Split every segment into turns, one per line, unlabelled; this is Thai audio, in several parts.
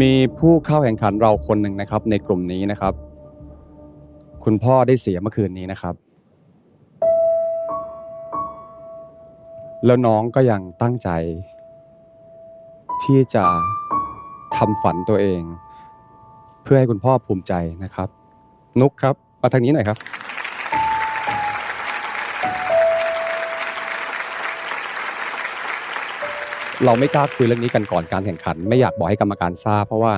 มีผู้เข้าแข่งขันเราคนหนึ่งนะครับ ในกลุ่มนี้นะครับ คุณพ่อได้เสียเมื่อคืนนี้นะครับ แล้วน้องก็ยังตั้งใจ ที่จะทำฝันตัวเอง เพื่อให้คุณพ่อภูมิใจนะครับ นุกครับมาทางนี้หน่อยครับ เราไม่กล้าคุยเรื่องนี้กันก่อนการแข่งขัน ไม่อยากบอกให้กรรมการทราบ เพราะว่า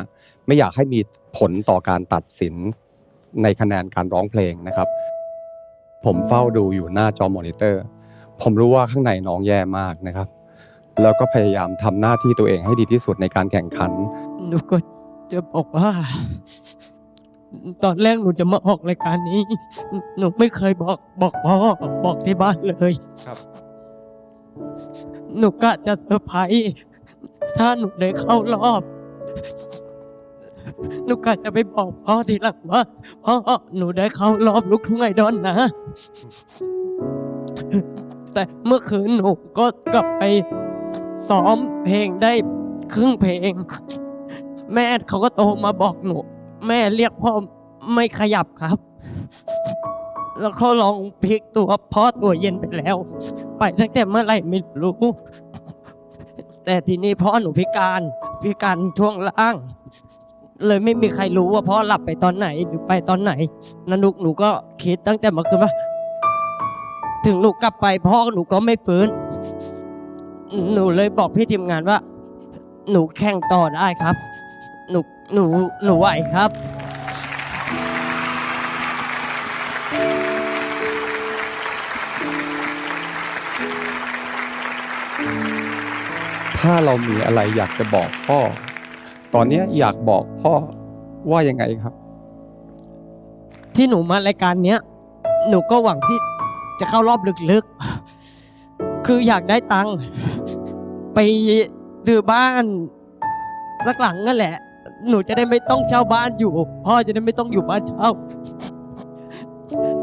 ไม่อยากให้มีผลต่อการตัดสินในคะแนนการร้องเพลงนะครับ ผมเฝ้าดูอยู่หน้าจอมอนิเตอร์ ผมรู้ว่าข้างในน้องแย่มากนะครับ แล้วก็พยายามทำหน้าที่ตัวเองให้ดีที่สุดในการแข่งขัน
หนูก็จะบอกว่า ตอนแรกหนูจะมาออกรายการนี้ หนูไม่เคยบอกบอกพ่อบอกที่บ้านเลย
ครับ
หนูก็จะเซอร์ไพรส์ถ้าหนูได้เข้ารอบ หนูก็จะไปบอกพ่อทีหลังว่าพ่อหนูได้เข้ารอบลูกทุ่งไอดอลนะ แต่เมื่อคืนหนูก็กลับไปซ้อมเพลงได้ครึ่งเพลง แม่เขาก็โทรมาบอกหนู แม่เรียกพ่อไม่ขยับครับ แล้วเขาลองพลิกตัวพ่อตัวเย็นไปแล้ว ไปตั้งแต่เมื่อไหร่ไม่รู้ แต่ทีนี้พ่อหนูพิการพิการช่วงล่าง เลยไม่มีใครรู้ว่าพ่อหลับไปตอนไหนหรือไปตอนไหนนันุกหนูก็คิดตั้งแต่เมื่อคืนว่า ถึงหนูกลับไปพ่อหนูก็ไม่ฟื้น หนูเลยบอกพี่ทีมงานว่า หนูแข่งต่อได้ครับ หนูหนูหนูไหวครับ
ถ้าเรามีอะไรอยากจะบอกพ่อ ตอนนี้อยากบอกพ่อว่ายังไงครับ
ที่หนูมารายการเนี้ยหนูก็หวังที่จะเข้ารอบลึกๆ คืออยากได้ตังค์ไปซื้อบ้านสักหลังนั่นแหละ หนูจะได้ไม่ต้องเช่าบ้านอยู่ พ่อจะได้ไม่ต้องอยู่บ้านเช่า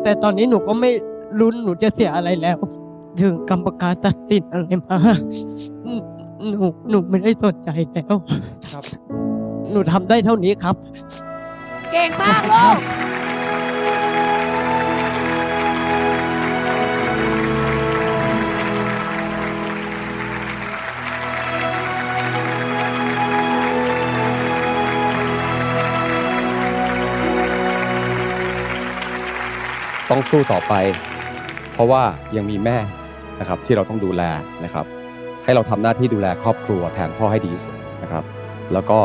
แต่ตอนนี้หนูก็ไม่รุนหนูจะเสียอะไรแล้ว ถึงกรรมการตัดสินอะไรมา หนูหนูไม่ได้สนใจแล้ว
ครับ
หนูทำได้เท่านี้ครับ
เก่งมากลูก
ต้องสู้ต่อไป เพราะว่ายังมีแม่นะครับที่เราต้องดูแลนะครับ ให้เราทำหน้าที่ดูแลครอบครัวแทนพ่อให้ดีที่สุดนะครับ แล้วก็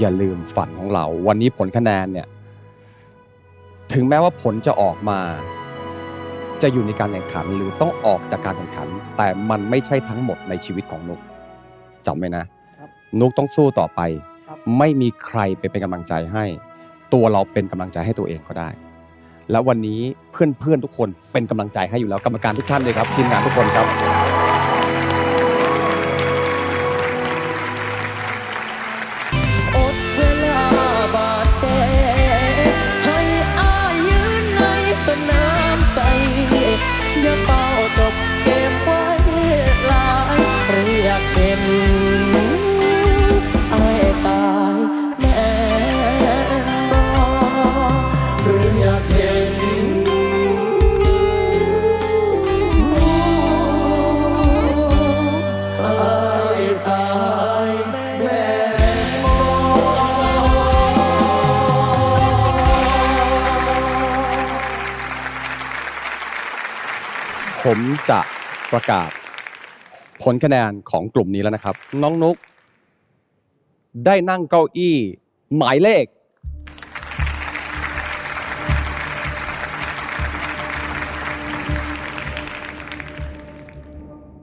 อย่าลืมฝันของเรา วันนี้ผลคะแนนเนี่ยถึงแม้ว่าผลจะออกมา จะอยู่ในการแข่งขันหรือต้องออกจากการแข่งขัน แต่มันไม่ใช่ทั้งหมดในชีวิตของนุกจำไว้นะ
ครับ
นุกต้องสู้ต่อไป
ครับ
ไม่มีใครไปเป็นกำลังใจให้ ตัวเราเป็นกำลังใจให้ตัวเองก็ได้ แล้ววันนี้เพื่อนๆทุกคนเป็นกำลังใจให้อยู่แล้วกรรมการทุกท่านเลยครับทีมงานทุกคนครั
บ
ผมจะประกาศผลคะแนนของกลุ่มนี้แล้วนะครับ น้องนุก ได้นั่งเก้าอี้ หมายเลข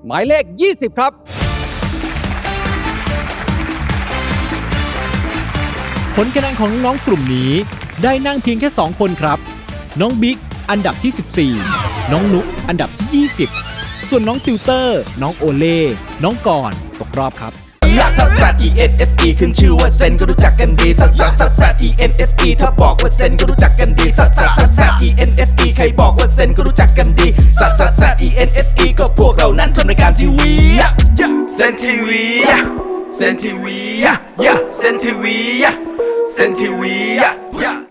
หมายเลข 20 ครับ
ผลคะแนนของน้องๆกลุ่มนี้ ได้นั่งเพียงแค่ 2 คนครับ น้องบิ๊ก อันดับที่ 14 น้องนุกอันดับที่ 20 ส่วนน้องติวเตอร์ น้องโอเล่ น้องก่อนตกรอบครับ
ลักซัสซัส E N S E ขึ้นชื่อว่าเซนก็รู้จักกันดีซัสซัสซัสซัส E N S E ถ้าบอกว่าเซนก็รู้จักกันดีซัสซัสซัสซัส E N S E ใครบอกว่าเซนก็รู้จักกันดีซัสซัสซัส E N S E ก็พวกเรานั้นทำรายการทีวีเซนทีวีเเซนทีวีเซนทีวีเซนทีวี